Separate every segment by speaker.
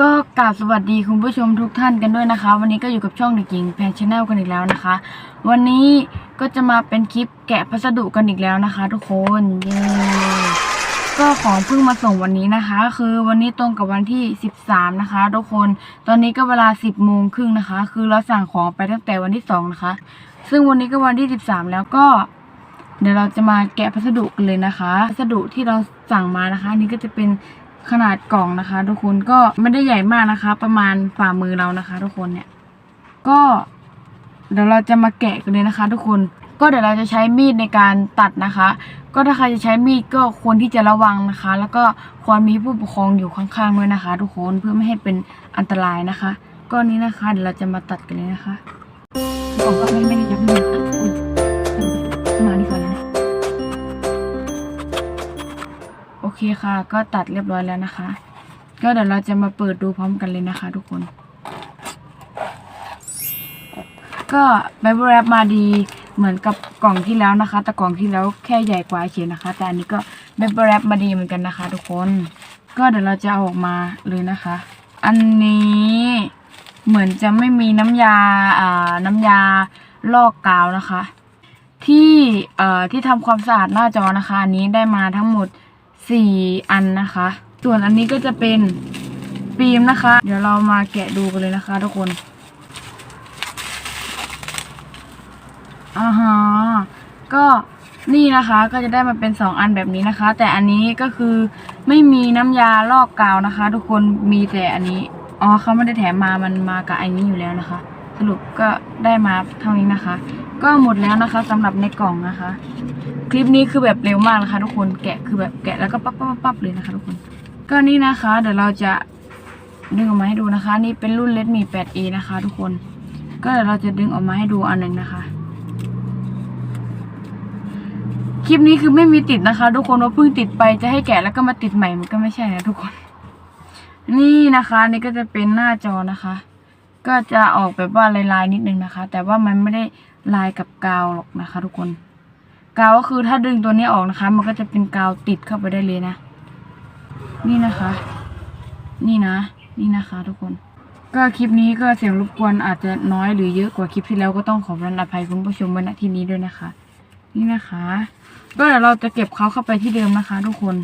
Speaker 1: ก็กราบสวัสดีคุณผู้ชมทุกท่านกันด้วยนะคะ วันนี้ก็อยู่กับช่องเด็กหญิงแพนชแนลกันอีกแล้วนะคะ วันนี้ก็จะมาเป็นคลิปแกะพัสดุกันอีกแล้วนะคะ ทุกคนเย้ก็ของเพิ่งมาส่งวันนี้นะคะ คือวันนี้ตรงกับวันที่ 13 นะคะ ทุกคนตอนนี้ก็เวลา 10โมงครึ่งนะคะ คือเราสั่งของไปตั้งแต่วันที่ 2 นะคะ ซึ่งวันนี้ก็วันที่ 13 แล้วก็ เดี๋ยวเราจะมาแกะพัสดุกันเลยนะคะ พัสดุที่เราสั่งมานะคะนนี้ก็จะเป็น ขนาดกล่องนะคะ ทุกคนก็ไม่ได้ใหญ่มากนะคะ ประมาณฝ่ามือเรานะคะ ทุกคนเนี่ย ก็เดี๋ยวเราจะมาแกะกันเลยนะคะ ทุกคนก็เดี๋ยวเราจะใช้มีดในการตัดนะคะ ก็ถ้าใครจะใช้มีดก็ควรที่จะระวังนะคะ แล้วก็ควรมีผู้ปกครองอยู่ข้างๆด้วยนะคะ ทุกคนเพื่อไม่ให้เป็นอันตรายนะคะก็นี้นะคะเดี๋ยวเราจะมาตัดกันเลยนะคะกล่องก็ไม่ไม่ได้ยับมืออุ๊ยม คค่ะ ก็ตัดเรียบร้อยแล้วนะคะ ก็เดี๋ยวเราจะมาเปิดดูพร้อมกันเลยนะคะ ทุกคน ก็ไบเบิลแรปมาดีเหมือนกับกล่องที่แล้วนะคะ แต่กล่องที่แล้วแค่ใหญ่กว่าเฉยนะคะ แต่อันนี้ก็ไบเบิลแรปมาดีเหมือนกันนะคะ ทุกคน ก็เดี๋ยวเราจะเอาออกมาเลยนะคะ อันนี้เหมือนจะไม่มีน้ำยาอ่าน้ำยาลอกกาวนะคะ ที่เอ่อที่ทำความสะอาดหน้าจอนะคะ อันนี้ได้มาทั้งหมด สี่อันนะคะ ส่วนอันนี้ก็จะเป็นฟิล์มนะคะ เดี๋ยวเรามาแกะดูกันเลยนะคะ ทุกคนอ่าฮะก็นี่นะคะก็จะได้มาเป็นสองอันแบบนี้นะคะ แต่อันนี้ก็คือไม่มีน้ำยาลอกกาวนะคะ ทุกคนมีแต่อันนี้อ๋อเขาไม่ได้แถมมามันมากับอันนี้อยู่แล้วนะคะ สรุปก็ได้มาเท่านี้นะคะ ก็หมดแล้วนะคะสำหรับในกล่องนะคะ คลิปนี้คือแบบเร็วมากนะคะทุกคนแกะคือแบบแกะแล้วก็ปั๊บปั๊บปั๊บปั๊บเลยนะคะทุกคน ก็นี่นะคะ เดี๋ยวเราจะดึงออกมาให้ดูนะคะ นี่เป็นรุ่น Redmi 8A นะคะ ทุกคน ก็เดี๋ยวเราจะดึงออกมาให้ดูอันหนึ่งนะคะคลิปนี้คือไม่มีติดนะคะ ทุกคนว่าเพิ่งติดไปจะให้แกะแล้วก็มาติดใหม่มันก็ไม่ใช่นะทุกคน นี่นะคะ นี่ก็จะเป็นหน้าจอนะคะ ก็จะออกแบบว่าลายๆนิดนึงนะคะ แต่ว่ามันไม่ได้ลายกับกาวหรอกนะคะ ทุกคนกาวก็คือถ้าดึงตัวนี้ออกนะคะ มันก็จะเป็นกาวติดเข้าไปได้เลยนะ นี่นะคะ นี่นะ นี่นะคะ ทุกคน ก็คลิปนี้ก็เสียงรบกวนอาจจะน้อยหรือเยอะกว่าคลิปที่แล้วก็ต้องขอระทานอภัยคุณผู้ชมไว้ณที่นี้ด้วยนะคะ นี่นะคะ ก็เดี๋ยวเราจะเก็บเขาเข้าไปที่เดิมนะคะ ทุกคน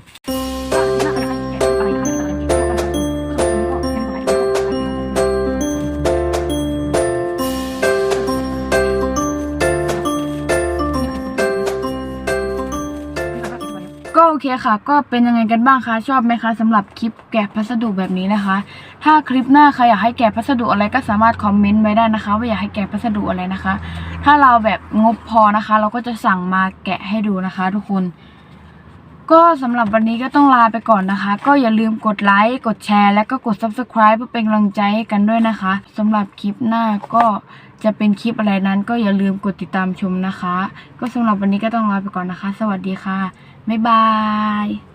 Speaker 1: เคค่ะ ก็เป็นยังไงกันบ้างคะ ชอบไหมคะสำหรับคลิปแกะพัสดุแบบนี้นะคะ ถ้าคลิปหน้าใครอยากให้แกะพัสดุอะไรก็สามารถคอมเมนต์ไว้ได้นะคะ ว่าอยากให้แกะพัสดุอะไรนะคะ ถ้าเราแบบงบพอนะคะ เราก็จะสั่งมาแกะให้ดูนะคะ ทุกคน ก็สำหรับวันนี้ก็ต้องลาไปก่อนนะคะ ก็อย่าลืมกดไลค์กดแชร์ และก็กด subscribe เพื่อเป็นกำลังใจให้กันด้วยนะคะสำหรับคลิปหน้าก็ จะเป็นคลิปอะไรนั้นก็อย่าลืมกดติดตามชมนะคะ ก็สำหรับวันนี้ก็ต้องลาไปก่อนนะคะ สวัสดีค่ะ บ๊ายบาย